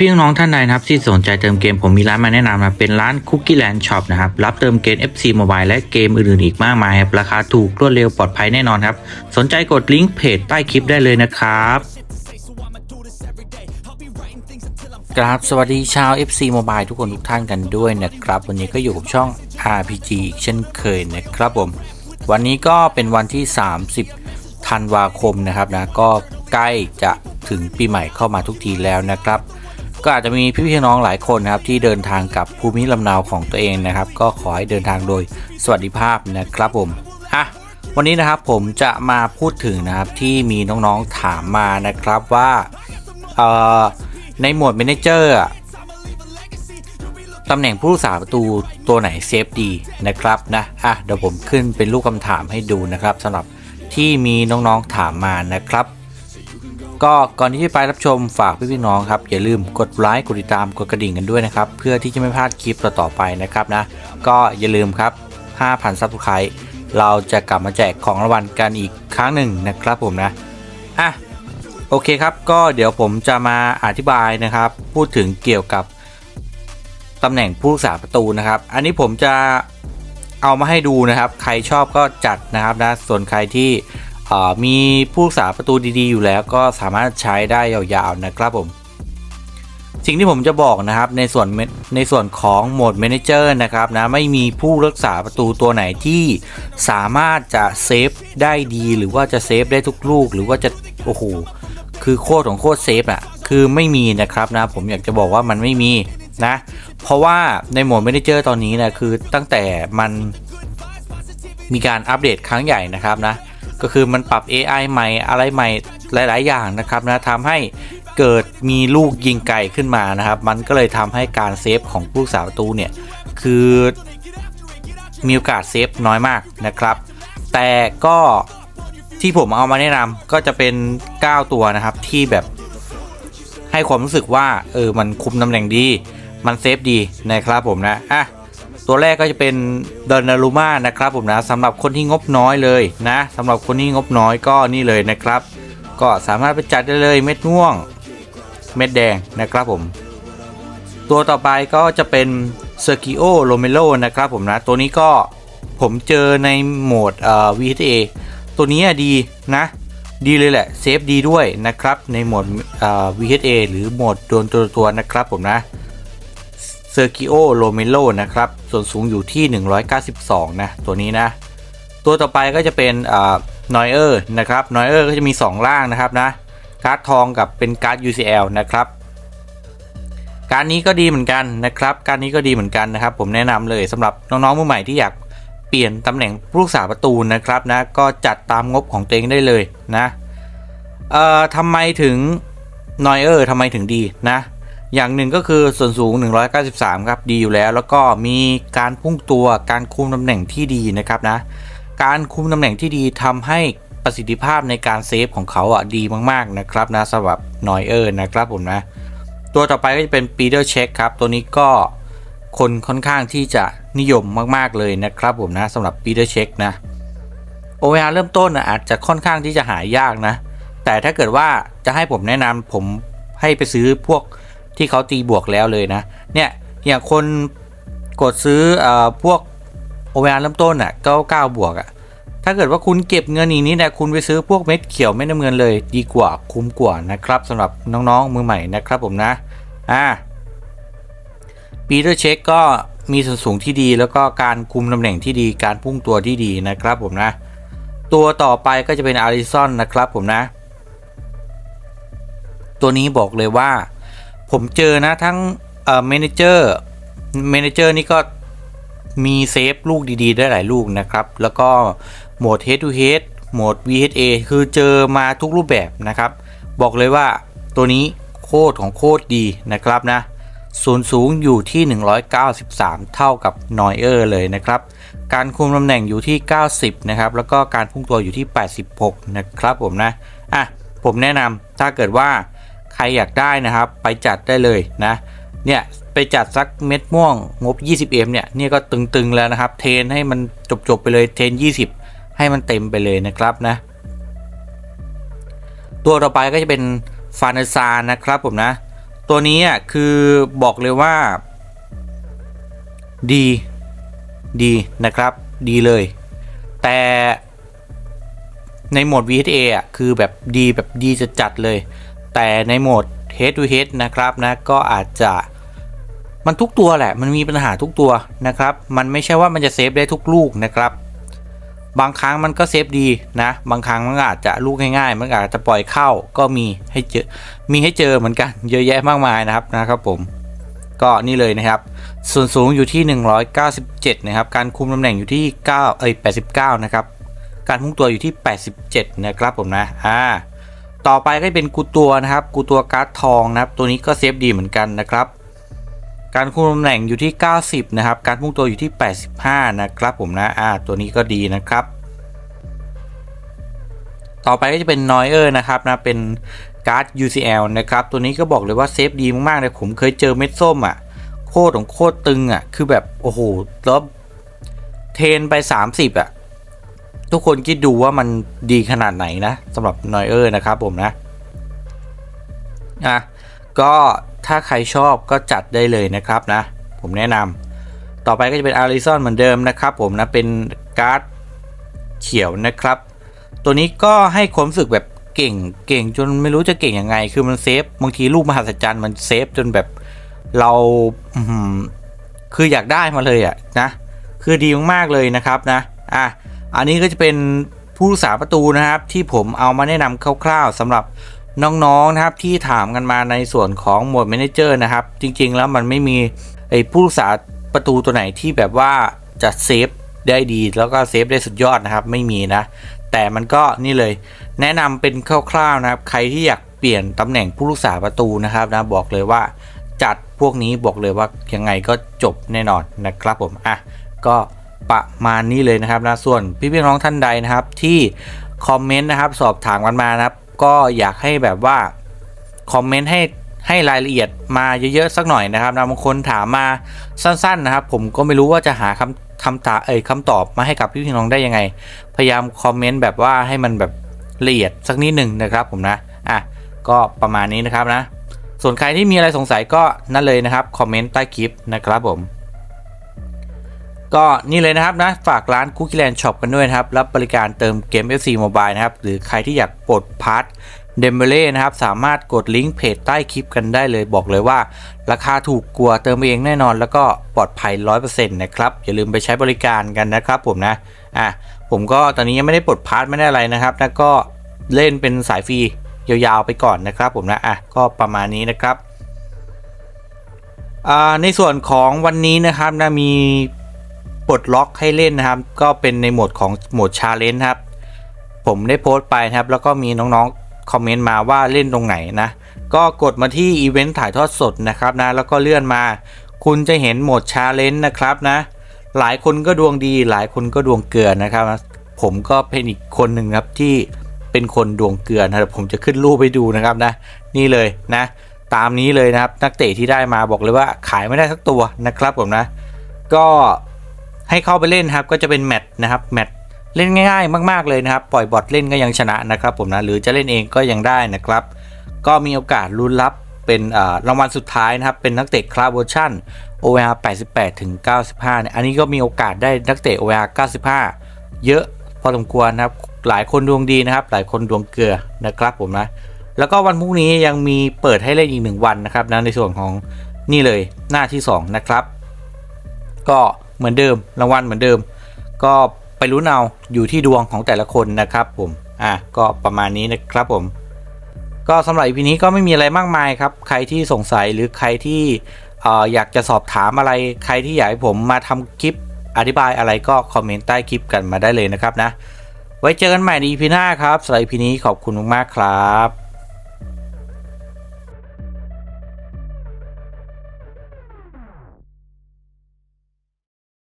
พี่ๆน้องๆท่านใดนะครับที่สนใจเติมเกมผมมีร้านมาแนะนำนะเป็นร้าน Cookie Land Shop นะครับรับเติมเกม FC Mobile และเกมอื่นๆอีกมากมายครับราคาถูกรวดเร็วปลอดภัยแน่นอนครับ สนใจกดลิงก์เพจใต้คลิปได้เลยนะครับกราบสวัสดีชาว FC Mobile ทุกคนทุกท่านกันด้วยนะครับ วันนี้ก็อยู่กับช่อง RPG อีกเช่นเคยนะครับผม วันนี้ก็เป็นวันที่ 30ธันวาคมนะครับนะก็ใกล้จะถึงปีใหม่เข้ามาทุกทีแล้วนะครับ ก็อาจจะมีพี่ๆน้องหลายคนนะครับที่เดินทางกับภูมิลำเนาของตัวเองนะครับ ก็ขอให้เดินทางโดยสวัสดิภาพนะครับผมอะวันนี้นะครับผมจะมาพูดถึงนะครับที่มีน้องๆถามมานะครับว่าเอ่อในหมวด Manager อะตำแหน่งผู้รักษาประตูตัวไหนเซฟดีนะครับนะอะเดี๋ยวผมขึ้นเป็นรูปคำถามให้ดูนะครับสำหรับที่มีน้องๆถามมานะครับ ก็ก่อนที่จะไปรับชมฝากพี่ๆน้องครับอย่าลืมกดไลค์กดติดตามกดกระดิ่งกันด้วยนะครับเพื่อที่จะไม่พลาดคลิปต่อๆไปนะครับนะก็อย่าลืมครับ 5,000ซับสไครต์เราจะกลับมาแจกของรางวัลกันอีกครั้งหนึ่งนะครับผมนะอะโอเคครับก็เดี๋ยวผมจะมาอธิบายนะครับ พูดถึงเกี่ยวกับตำแหน่งผู้รักษาประตูนะครับ อันนี้ผมจะเอามาให้ดูนะครับ ใครชอบก็จัดนะครับนะส่วนใครที่ มีผู้รักษาประตูดีๆ อยู่แล้วก็สามารถใช้ได้ยาวๆนะครับผม สิ่งที่ผมจะบอกนะครับในส่วนในส่วนของโหมด Manager นะครับนะไม่มีผู้รักษาประตูตัวไหนที่สามารถจะเซฟได้ดีหรือว่าจะเซฟได้ทุกลูก หรือว่าจะโอ้โหคือโคตรของโคตรเซฟอะคือไม่มีนะครับนะผมอยากจะบอกว่ามันไม่มีนะ เพราะว่าในโหมด Manager ตอนนี้นะคือตั้งแต่มันมีการอัปเดตครั้งใหญ่นะครับนะ ก็คือมันปรับ AI ใหม่อะไรใหม่หลาย ๆ อย่างนะครับนะทำให้เกิดมีลูกยิงไกลขึ้นมานะครับ มันก็เลยทำให้การเซฟของผู้รักษาประตูเนี่ย คือมีโอกาสเซฟน้อยมากนะครับ แต่ก็ที่ผมเอามาแนะนำก็จะเป็น 9 ตัวนะครับที่แบบให้ความรู้สึกว่า เออ มันคุมตำแหน่งดี มันเซฟดีนะครับผมนะ อะ ตัวแรกก็จะเป็นเดนนารูมานะครับผมนะสำหรับคนที่งบน้อยเลยนะสำหรับคนที่งบน้อยก็นี่เลยนะครับ ก็สามารถไปจัดได้เลยเม็ดม่วง เม็ดแดงนะครับผม ตัวต่อไปก็จะเป็นเซอร์กิโอโรเมโลนะครับผมนะตัวนี้ก็ผมเจอในโหมดเอ่อ VHA ตัวนี้ดีนะ ดีเลยแหละเซฟดีด้วยนะครับในโหมดเอ่อ VHA หรือโหมดโดนตัวตัวนะครับผมนะ อร์กิโอโรเมโลนะครับ ส่วนสูงอยู่ที่ 192 นะ ตัวนี้นะ ตัวต่อไปก็จะเป็นนอยเออร์นะครับนอยเออร์ก็จะมี 2 ล่างนะครับนะ การ์ดทองกับเป็นการ์ด UCL นะครับ การนี้ก็ดีเหมือนกันนะครับ การนี้ก็ดีเหมือนกันนะครับ ผมแนะนำเลยสำหรับน้องๆมือใหม่ที่อยากเปลี่ยนตำแหน่งผู้รักษาประตูนะครับนะ ก็จัดตามงบของตัวเองได้เลยนะ เอ่อทำไมถึงนอยเออร์ทำไมถึงดีนะ อย่างหนึ่งก็คือส่วนสูง 193 ครับดีอยู่แล้ว แล้วก็มีการพุ่งตัวการคุมตำแหน่งที่ดีนะครับนะ การคุมตำแหน่งที่ดีทำให้ประสิทธิภาพในการเซฟของเขาอะดีมากๆนะครับนะสำหรับนอยเออร์นะครับผมนะ ตัวต่อไปก็จะเป็นปีเตอร์เช็คครับ ตัวนี้ก็คนค่อนข้างที่จะนิยมมากๆเลยนะครับผมนะสำหรับปีเตอร์เช็คนะ OVR เริ่มต้นนะอาจจะค่อนข้างที่จะหายากนะ แต่ถ้าเกิดว่าจะให้ผมแนะนำผมให้ไปซื้อพวก ที่เขาตีบวกแล้วเลยนะ เนี่ยอย่างคนกดซื้อเอ่อพวก OVR เริ่มต้นอะก็9บวกอะถ้าเกิดว่าคุณเก็บเงินอีกนี้นี่ยคุณไปซื้อพวกเม็ดเขียวเม็ดน้ำเงินเลย ดีกว่าคุ้มกว่านะครับสำหรับน้องๆมือใหม่นะครับผมนะอ่าปีเตอร์เช็คก็มีส่วนสูงที่ดีแล้วก็การคุมตำแหน่งที่ดีการพุ่งตัวที่ดีนะครับผมนะ ตัวต่อไปก็จะเป็นอาริซอนนะครับผมนะ ตัวนี้บอกเลยว่า ผมเจอนะทั้งเอ่อเมนเจอร์เมนเจอร์นี่ก็มีเซฟลูกดีๆ ได้หลายลูกนะครับ แล้วก็โหมด head to head โหมด VHA คือเจอมาทุกรูปแบบนะครับ บอกเลยว่าตัวนี้โคตรของโคตรดีนะครับนะส่วนสูงอยู่ที่ 193 เท่ากับนอยเออร์เลยนะครับ การคุมตำแหน่งอยู่ที่ 90 นะครับ แล้วก็การพุ่งตัวอยู่ที่ 86 นะครับผมนะ อะ ผมแนะนำถ้าเกิดว่า ใครอยากได้นะครับ ไปจัดได้เลยนะเนี่ยไปจัดสักเม็ดม่วงงบ 20M เนี่ยเนี่ยก็ตึงๆแล้วนะครับ เทนให้มันจบๆไปเลยเทน 20 ให้มันเต็มไปเลยนะครับนะ ตัวต่อไปก็จะเป็นฟานซานนะครับผมนะ ตัวนี้อะคือบอกเลยว่า ดีดีนะครับ ดีเลย แต่ในโหมด VHA อะคือแบบดีแบบดีจะจัดเลย แต่ในโหมด Head to Head นะครับนะก็อาจจะมันทุกตัวแหละ มันมีปัญหาทุกตัวนะครับ มันไม่ใช่ว่ามันจะเซฟได้ทุกลูกนะครับ บางครั้งมันก็เซฟดีนะ บางครั้งมันอาจจะลูกง่ายๆ มันอาจจะปล่อยเข้าก็มีให้เจอ มีให้เจอเหมือนกันเยอะแยะมากมายนะครับนะครับผม ก็นี่เลยนะครับ ส่วนสูงอยู่ที่ 197 นะครับ การคุมตำแหน่งอยู่ที่9เอ้ย89 นะครับ การพุ่งตัวอยู่ที่ 87 นะครับผมนะ อ่า ต่อไปก็เป็นกูตัวนะครับ กูตัวการ์ดทองนะครับ ตัวนี้ก็เซฟดีเหมือนกันนะครับ การคุมตำแหน่งอยู่ที่ 90 นะครับ การพุ่งตัวอยู่ที่ 85 นะครับผมนะ อ่า ตัวนี้ก็ดีนะครับ ต่อไปก็จะเป็น Noyer นะครับนะ เป็นการ์ด UCL นะครับ ตัวนี้ก็บอกเลยว่าเซฟดีมากๆเลย ผมเคยเจอเม็ดส้มอะ โคตรของโคตรตึงอะ คือแบบ โอ้โหแล้วเทนไป 30อะ ทุกคนคิดดูว่ามันดีขนาดไหนนะสำหรับ Noyer นะครับผมนะอะก็ถ้าใครชอบก็จัดได้เลยนะครับนะ ผมแนะนำต่อไปก็จะเป็นอาริซอนเหมือนเดิมนะครับผมนะ เป็นการ์ดเขียวนะครับ ตัวนี้ก็ให้ความรู้สึกแบบเก่งเก่งจนไม่รู้จะเก่งยังไง คือมันเซฟบางทีลูกมหัศจรรย์มันเซฟจนแบบเราคืออยากได้มาเลยอะนะ คือดีมากๆเลยนะครับนะอะ อันนี้ก็จะเป็นผู้รักษาประตูนะครับ ที่ผมเอามาแนะนำคร่าว ๆสำหรับน้องๆนะครับที่ถามกันมาในส่วนของหมวด m ม n เจอร์นะครับ จริงๆแล้วมันไม่มีไอ้ผู้รักษาประตูตัวไหนที่แบบว่าจะเซฟได้ดี แล้วก็เซฟได้สุดยอดนะครับ ไม่มีนะ แต่มันก็นี่เลย แนะนำเป็นคร่าวๆนะครับ ใครที่อยากเปลี่ยนตำแหน่งผู้รักษาประตูนะครับนะบอกเลยว่าจัดพวกนี้บอกเลยว่ายังไงก็จบแน่นอนนะครับผมอะก็ ประมาณนี้เลยนะครับนะส่วนพี่ๆน้องท่านใดนะครับที่คอมเมนต์นะครับสอบถามกันมานะครับ ก็อยากให้แบบว่าคอมเมนต์ให้ให้รายละเอียดมาเยอะๆสักหน่อยนะครับนะบางคนถามมาสั้น ๆนะครับ ผมก็ไม่รู้ว่าจะหาคำคำตาเอ่ยคำตอบมาให้กับพี่ๆน้องได้ยังไง พยายามคอมเมนต์แบบว่าให้มันแบบละเอียดสักนิดหนึ่งนะครับผมนะอะก็ประมาณนี้นะครับนะส่วนใครที่มีอะไรสงสัยก็นั่นเลยนะครับคอมเมนต์ใต้คลิปนะครับผม ก็นี่เลยนะครับนะฝากร้าน Cookie Land Shop กันด้วยนะครับ รับบริการเติมเกม FC Mobile นะครับ หรือใครที่อยากปลดพาร์ทเดมเบเล่นะครับ สามารถกดลิงก์เพจใต้คลิปกันได้เลยบอกเลยว่า ราคาถูกกว่าเติมเองแน่นอน แล้วก็ปลอดภัย 100%นะครับ อย่าลืมไปใช้บริการกันนะครับผมนะอะผมก็ตอนนี้ยังไม่ได้ปลดพาร์ทไม่ได้อะไรนะครับนะก็เล่นเป็นสายฟรียาวๆไปก่อนนะครับผมนะอะก็ประมาณนี้นะครับอ่าในส่วนของวันนี้นะครับนะมี ปลดล็อกให้เล่นนะครับ ก็เป็นในโหมดของโหมดชาเลนจ์ครับผมได้โพสต์ไปนะครับ แล้วก็มีน้องๆคอมเมนต์มาว่าเล่นตรงไหนนะ ก็กดมาที่อีเวนต์ถ่ายทอดสดนะครับนะแล้วก็เลื่อนมา คุณจะเห็นโหมดชาเลนจ์นะครับนะ หลายคนก็ดวงดี หลายคนก็ดวงเกลือนะครับ ผมก็เป็นอีกคนหนึ่งครับที่เป็นคนดวงเกลือนะผมจะขึ้นรูปไปดูนะครับนะ นี่เลยนะ ตามนี้เลยนะครับนักเตะที่ได้มาบอกเลยว่าขายไม่ได้สักตัวนะครับผมนะ ก็ ให้เข้าไปเล่นครับก็จะเป็นแมตช์นะครับแมตช์เล่นง่ายๆ มากๆเลยนะครับ ปล่อยบอทเล่นก็ยังชนะนะครับผมนะหรือจะเล่นเองก็ยังได้นะครับ ก็มีโอกาสลุ้นรับเป็นรางวัลสุดท้ายนะครับ เป็นนักเตะคลาสเวอร์ชัน OVR 88ถึง95เนี่ยอันนี้ก็มีโอกาสได้นักเตะ OVR 95 เยอะพอสมควรนะครับ หลายคนดวงดีนะครับ หลายคนดวงเกลือนะครับผมนะแล้วก็วันพรุ่งนี้ยังมีเปิดให้เล่นอีกหนึ่งวันนะครับนะในส่วนของนี่เลยหน้าที่ 2 นะครับ ก็ เหมือนเดิม รางวัลเหมือนเดิม ก็ไปรู้เอาอยู่ที่ดวงของแต่ละคนนะครับผมอะก็ประมาณนี้นะครับผม ก็สำหรับ EP นี้ก็ไม่มีอะไรมากมายครับ ใครที่สงสัยหรือใครที่ออยากจะสอบถามอะไรใครที่อยากให้ผมมาทำคลิปอธิบายอะไรก็คอมเมนต์ใต้คลิปกันมาได้เลยนะครับนะ ไว้เจอกันใหม่ใน EP หน้าครับสำหรับ EP นี้ขอบคุณมากๆครับ